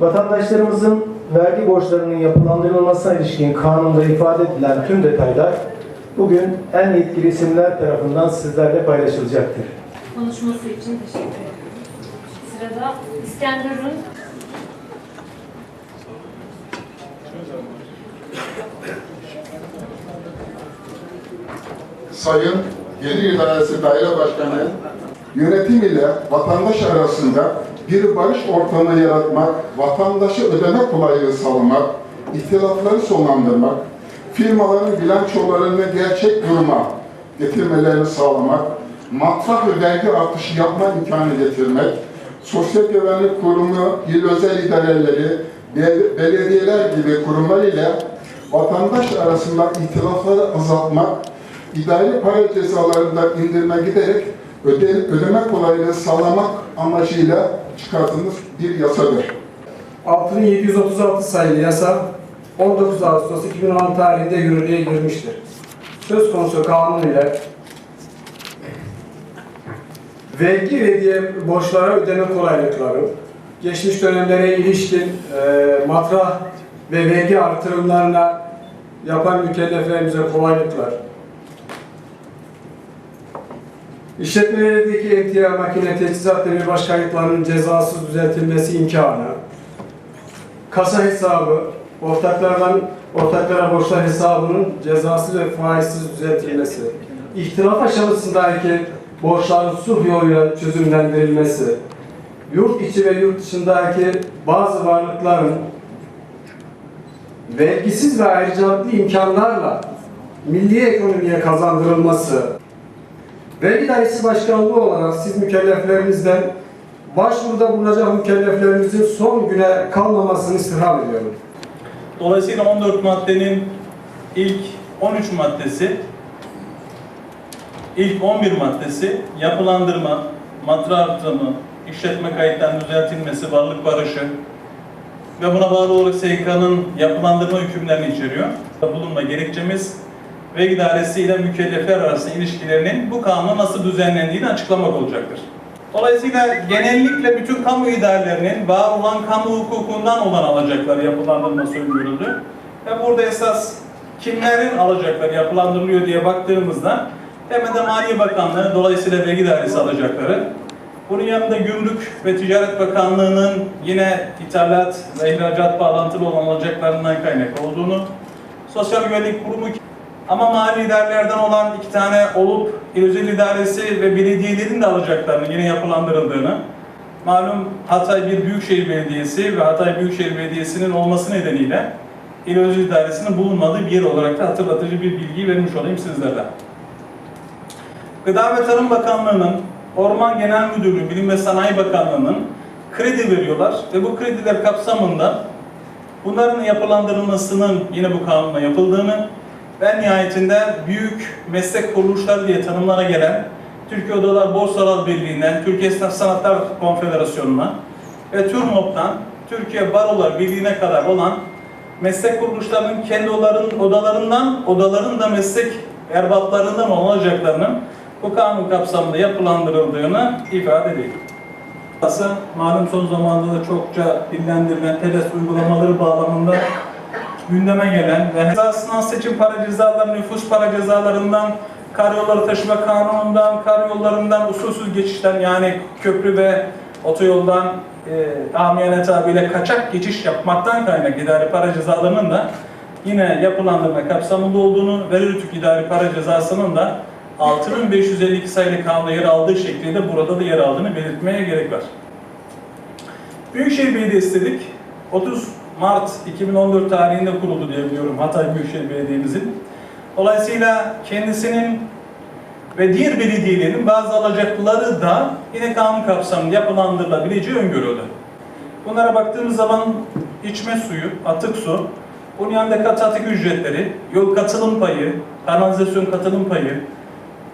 Vatandaşlarımızın vergi borçlarının yapılandırılmasına ilişkin kanunda ifade edilen tüm detaylar bugün en yetkili isimler tarafından sizlerle paylaşılacaktır. konuşması için teşekkür ediyorum. Sırada İskenderun Sayın Gelir İdaresi Daire Başkanı, yönetim ile vatandaş arasında bir barış ortamı yaratmak, vatandaşı ödeme kolaylığı sağlamak, ihtilafları sonlandırmak, firmaların bilançolarını gerçek duruma getirmelerini sağlamak, matrah ve vergi artışı yapma imkanı getirmek, Sosyal Güvenlik Kurumu, il özel idareleri, bel- belediyeler gibi kurumlar ile vatandaş arasında ihtilafları azaltmak, idari para cezalarında indirme giderek öde, ödeme kolaylığı sağlamak amacıyla çıkartılmış bir yasadır. 6736 sayılı yasa 19 Ağustos 2010 tarihinde yürürlüğe girmiştir. Söz konusu kanun ile vergi ve diğer borçlara ödeme kolaylıkları, geçmiş dönemlere ilişkin e, matrah ve vergi artırımlarına yapan mükelleflerimize kolaylıklar, İşletmelerdeki emtia makine teçhizat demir baş kayıtlarının cezasız düzeltilmesi imkanı, kasa hesabı, ortaklardan ortaklara borçlar hesabının cezasız ve faizsiz düzeltilmesi, ihtilaf aşamasındaki borçların sulh yoluyla çözümlendirilmesi, yurt içi ve yurt dışındaki bazı varlıkların vergisiz ve ayrıcalıklı imkanlarla milli ekonomiye kazandırılması, Vergi Dairesi Başkanlığı olarak siz mükelleflerimizden başvuruda bulunacak mükelleflerimizin son güne kalmamasını istirham ediyorum. Dolayısıyla 14 maddenin ilk 13 maddesi, ilk 11 maddesi yapılandırma, matra artırımı, işletme kayıtlarının düzeltilmesi, varlık barışı ve buna bağlı olarak SGK'nın yapılandırma hükümlerini içeriyor. Bulunma gerekçemiz vergi dairesi ile mükellefler arasında ilişkilerinin bu kanunla nasıl düzenlendiğini açıklamak olacaktır. Dolayısıyla genellikle bütün kamu idarelerinin var olan kamu hukukundan olan alacakları yapılandırması öngörüldü. Ve burada esas kimlerin alacakları yapılandırılıyor diye baktığımızda hemen de Maliye Bakanlığı dolayısıyla vergi dairesi alacakları. Bunun yanında Gümrük ve Ticaret Bakanlığı'nın yine ithalat ve ihracat bağlantılı olan alacaklarından kaynaklı olduğunu, Sosyal Güvenlik Kurumu ama mali idarelerden olan iki tane olup il özel idaresi ve belediyelerin de alacaklarını yine yapılandırıldığını, malum Hatay bir Büyükşehir Belediyesi ve Hatay Büyükşehir Belediyesi'nin olması nedeniyle il özel idaresinin bulunmadığı bir yer olarak da hatırlatıcı bir bilgiyi vermiş olayım sizlerden. Gıda ve Tarım Bakanlığı'nın, Orman Genel Müdürlüğü, Bilim ve Sanayi Bakanlığı'nın kredi veriyorlar ve bu krediler kapsamında bunların yapılandırılmasının yine bu kanunla yapıldığını ve nihayetinde büyük meslek kuruluşları diye tanımlara gelen Türkiye Odalar Borsalar Birliği'nden, Türkiye Esnaf Sanatlar Konfederasyonu'na ve TÜRMOP'tan Türkiye Barolar Birliği'ne kadar olan meslek kuruluşlarının kendi odaların, odalarından, odaların da meslek erbaplarından olacaklarının bu kanun kapsamında yapılandırıldığını ifade edeyim. Malum son zamanda da çokça dillendirilen TEDES uygulamaları bağlamında gündeme gelen ve cezasından seçim para cezaları, nüfus para cezalarından, karayolları taşıma kanunundan, karayollarından, usulsüz geçişten yani köprü ve otoyoldan e, amiyane tabiriyle kaçak geçiş yapmaktan kaynak idari para cezalarının da yine yapılandırma kapsamında olduğunu ve Rütük idari para cezasının da 6552 sayılı kanunda yer aldığı şekliyle burada da yer aldığını belirtmeye gerek var. Büyükşehir Belediyesi dedik. 30 Mart 2014 tarihinde kuruldu diye biliyorum Hatay Büyükşehir Belediye'mizin. Dolayısıyla kendisinin ve diğer belediyelerin bazı alacakları da yine kanun kapsamında yapılandırılabileceği öngörüldü. Bunlara baktığımız zaman içme suyu, atık su, bunun yanında katı atık ücretleri, yol katılım payı, kanalizasyon katılım payı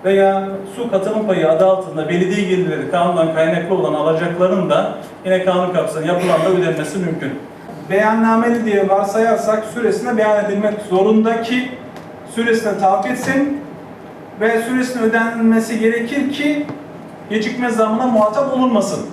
veya su katılım payı adı altında belediye gelirleri kanundan kaynaklı olan alacakların da yine kanun kapsamında yapılanla ödenmesi mümkün beyannameli diye varsayarsak süresine beyan edilmek zorunda ki süresine tabi etsin ve süresinin ödenmesi gerekir ki gecikme zamına muhatap olunmasın.